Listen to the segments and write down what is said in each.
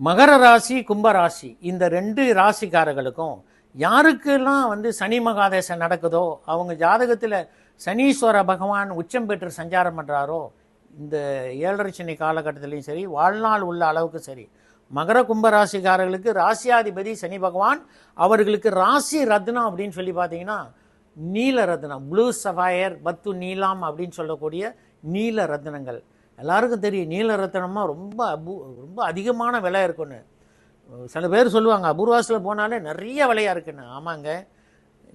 மகர ராசி கும்ப ராசி இந்த ரெண்டு ராசிக்காரர்களுக்கும் யாருக்கெல்லாம் வந்து சனி மகாதேசம் நடக்குதோ அவங்க ஜாதகத்தில் சனீஸ்வர பகவான் உச்சம் பெற்று சஞ்சாரம் பண்ணுறாரோ இந்த ஏழரை சனி காலகட்டத்திலையும் சரி வாழ்நாள் உள்ள அளவுக்கு சரி மகர கும்ப ராசிக்காரர்களுக்கு ராசியாதிபதி சனி பகவான் அவர்களுக்கு ராசி ரத்னம் அப்படின்னு சொல்லி பார்த்தீங்கன்னா நீல ரத்னம் ப்ளூ சஃபயர் பத்து நீலாம் அப்படின்னு சொல்லக்கூடிய நீல ரத்னங்கள். எல்லாருக்கும் தெரியும். நீல ரத்தனமாக ரொம்ப அபூ ரொம்ப அதிகமான விலை இருக்குன்னு. சில பேர் சொல்லுவாங்க அபூர்வாசில் போனாலே நிறைய விலையாக இருக்குன்னு. ஆமாங்க.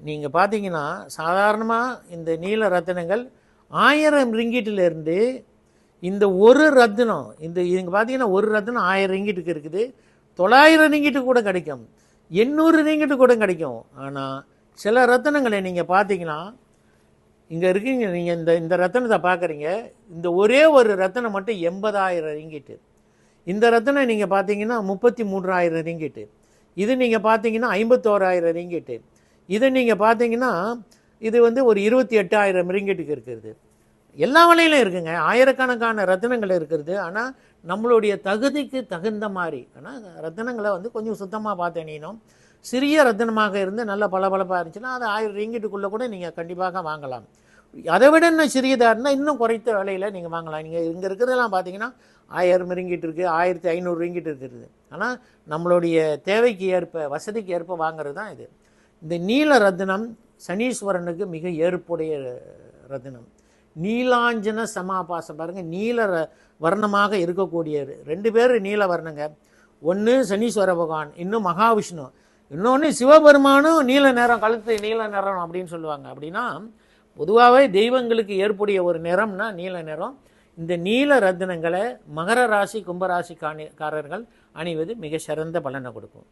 நீங்கள் பார்த்தீங்கன்னா சாதாரணமாக இந்த நீல ரத்தினங்கள் ஆயிரம் ரிங்கிட்டிலேருந்து இந்த ஒரு ரத்தினம் இந்த இங்கே பார்த்தீங்கன்னா ஒரு ரத்தினம் ஆயிரம் ரிங்கிட்டுக்கு இருக்குது. தொள்ளாயிரம் ரிங்கிட்டு கூட கிடைக்கும். எண்ணூறு ரிங்கிட்டு கூட கிடைக்கும். ஆனால் சில ரத்தினங்களை நீங்கள் பார்த்தீங்கன்னா இங்கே இருக்கீங்க நீங்கள் இந்த இந்த ரத்தனத்தை பார்க்குறீங்க இந்த ஒரே ஒரு ரத்தனம் மட்டும் எண்பதாயிரம் ரிங்கிட்டு இந்த ரத்தினம் நீங்கள் பார்த்தீங்கன்னா முப்பத்தி மூன்றாயிரம் ரிங்கிட்டு இது நீங்கள் பார்த்தீங்கன்னா ஐம்பத்தோராயிரம் ரிங்கிட்டு இது நீங்கள் பார்த்தீங்கன்னா இது வந்து ஒரு இருபத்தி எட்டாயிரம் ரிங்கிட்டுக்கு இருக்கிறது. எல்லா வலையிலும் இருக்குங்க. ஆயிரக்கணக்கான ரத்தினங்கள் இருக்கிறது. ஆனால் நம்மளுடைய தகுதிக்கு தகுந்த மாதிரி ஆனால் ரத்தனங்களை வந்து கொஞ்சம் சுத்தமாக பார்த்தேனும் சிறிய ரத்தனமாக இருந்து நல்ல பளபளப்பாக இருந்துச்சுன்னா அது ஆயிரம் ரிங்கிட்டுக்குள்ளே கூட நீங்கள் கண்டிப்பாக வாங்கலாம். அதை விட இன்னும் சிறியதாக இருந்தால் இன்னும் குறைத்த விலையில் நீங்கள் வாங்கலாம். நீங்கள் இங்கே இருக்கிறதெல்லாம் பார்த்தீங்கன்னா ஆயிரம் ரிங்கிட்டு இருக்குது ஆயிரத்தி ஐநூறு ரிங்கிட்டு இருக்கிறது. ஆனால் நம்மளுடைய தேவைக்கு ஏற்ப வசதிக்கு ஏற்ப வாங்குறது தான் இது. இந்த நீல ரத்தினம் சனீஸ்வரனுக்கு மிக ஏற்புடைய ரத்தினம். நீலாஞ்சன சமாபாசம். பாருங்கள் நீல ர- வர்ணமாக இருக்கக்கூடிய ரெண்டு பேர் நீல வர்ணங்க. ஒன்று சனீஸ்வர பகவான் இன்னும் மகாவிஷ்ணு. இன்னொன்று சிவபெருமானும் நீல நேரம் கழுத்து நீல நேரம் அப்படின்னு சொல்லுவாங்க. அப்படின்னா பொதுவாகவே தெய்வங்களுக்கு ஏற்புடைய ஒரு நிறம்னா நீல நிறம். இந்த நீல ரத்தினங்களை மகர ராசி கும்பராசி காணி காரர்கள் அணிவது மிக சிறந்த பலனை கொடுக்கும்.